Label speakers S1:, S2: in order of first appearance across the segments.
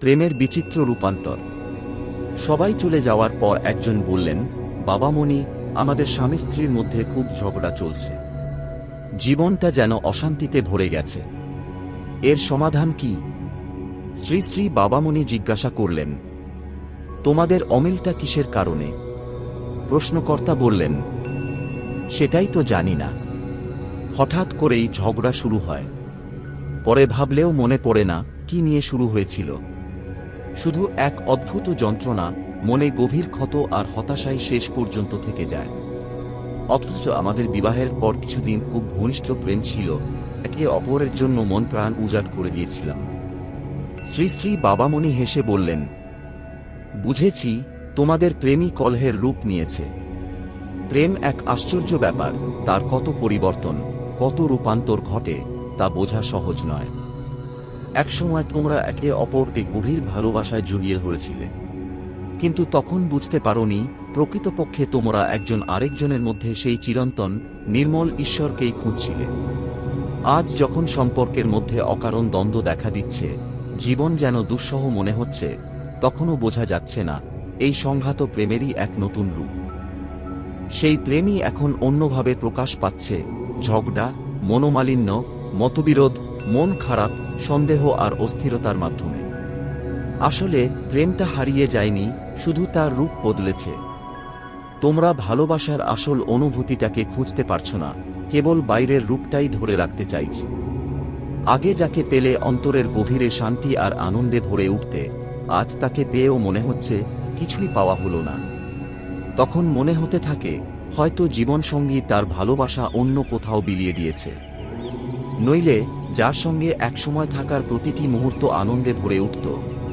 S1: প্রেমের বিচিত্র রূপান্তর। সবাই চলে যাওয়ার পর একজন বললেন, বাবা বাবামণি আমাদের স্বামী স্ত্রীর মধ্যে খুব ঝগড়া চলছে। জীবনটা যেন অশান্তিতে ভরে গেছে। এর সমাধান কি? শ্রী শ্রী বাবামণি জিজ্ঞাসা করলেন, তোমাদের অমিলটা কিসের কারণে? প্রশ্নকর্তা বললেন, সেটাই তো জানি না। হঠাৎ করেই ঝগড়া শুরু হয়। পরে ভাবলেও মনে পড়ে না কি নিয়ে শুরু হয়েছিল। শুধু এক অদ্ভুত যন্ত্রণা মনে গভীর ক্ষত আর হতাশায় শেষ পর্যন্ত থেকে যায়। অথচ আমাদের বিবাহের পর কিছুদিন খুব ঘনিষ্ঠ প্রেম ছিল, একে অপরের জন্য মন প্রাণ উজাড় করে দিয়েছিলাম। শ্রী শ্রী বাবামণি হেসে বললেন, বুঝেছি, তোমাদের প্রেমী কলহের রূপ নিয়েছে। প্রেম এক আশ্চর্য ব্যাপার, তার কত পরিবর্তন, কত রূপান্তর ঘটে, তা বোঝা সহজ নয়। একসময় তোমরা একে অপরকে গভীর ভালোবাসায় জড়িয়ে ধরেছিলে। কিন্তু তখন বুঝতে পারোনি, প্রকৃতপক্ষে তোমরা একজন আরেকজনের মধ্যে সেই চিরন্তন, নির্মল ঈশ্বরকেই খুঁজছিলে। আজ যখন সম্পর্কের মধ্যে অকারণ দ্বন্দ্ব দেখা দিচ্ছে, জীবন যেন দুঃসহ মনে হচ্ছে, তখনও বোঝা যাচ্ছে না, এই সংঘাত প্রেমেরই এক নতুন রূপ। সেই প্রেমই এখন অন্যভাবে প্রকাশ পাচ্ছে, ঝগড়া, মনোমালিন্য, মতবিরোধ মন খারাপ, সন্দেহ আর অস্থিরতার মাধ্যমে। আসলে, প্রেমটা হারিয়ে যায়নি, শুধু তার রূপ বদলেছে। তোমরা ভালোবাসার আসল অনুভূতিটাকে খুঁজতে পারছ না, কেবল বাইরের রূপটাই ধরে রাখতে চাইছ। আগে যাকে পেলে অন্তরের গভীরে শান্তি আর আনন্দে ভরে উঠতে, আজ তাকে পেয়েও মনে হচ্ছে, কিছুই পাওয়া হলো না। তখন মনে হতে থাকে, হয়তো জীবনসঙ্গী তার ভালোবাসা অন্য কোথাও বিলিয়ে দিয়েছে। নইলে যার সঙ্গে একসময় থাকার প্রতিটি মুহূর্ত আনন্দে ভরে উঠত,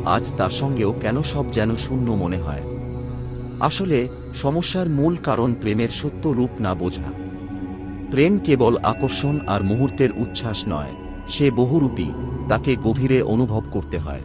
S1: আজ তার সঙ্গেও কেন সব যেন শূন্য মনে হয়। আসলে সমস্যার মূল কারণ প্রেমের সত্য রূপ না বোঝা। প্রেম কেবল আকর্ষণ আর মুহূর্তের উচ্ছ্বাস নয়, সে বহুরূপী, তাকে গভীরে অনুভব করতে হয়।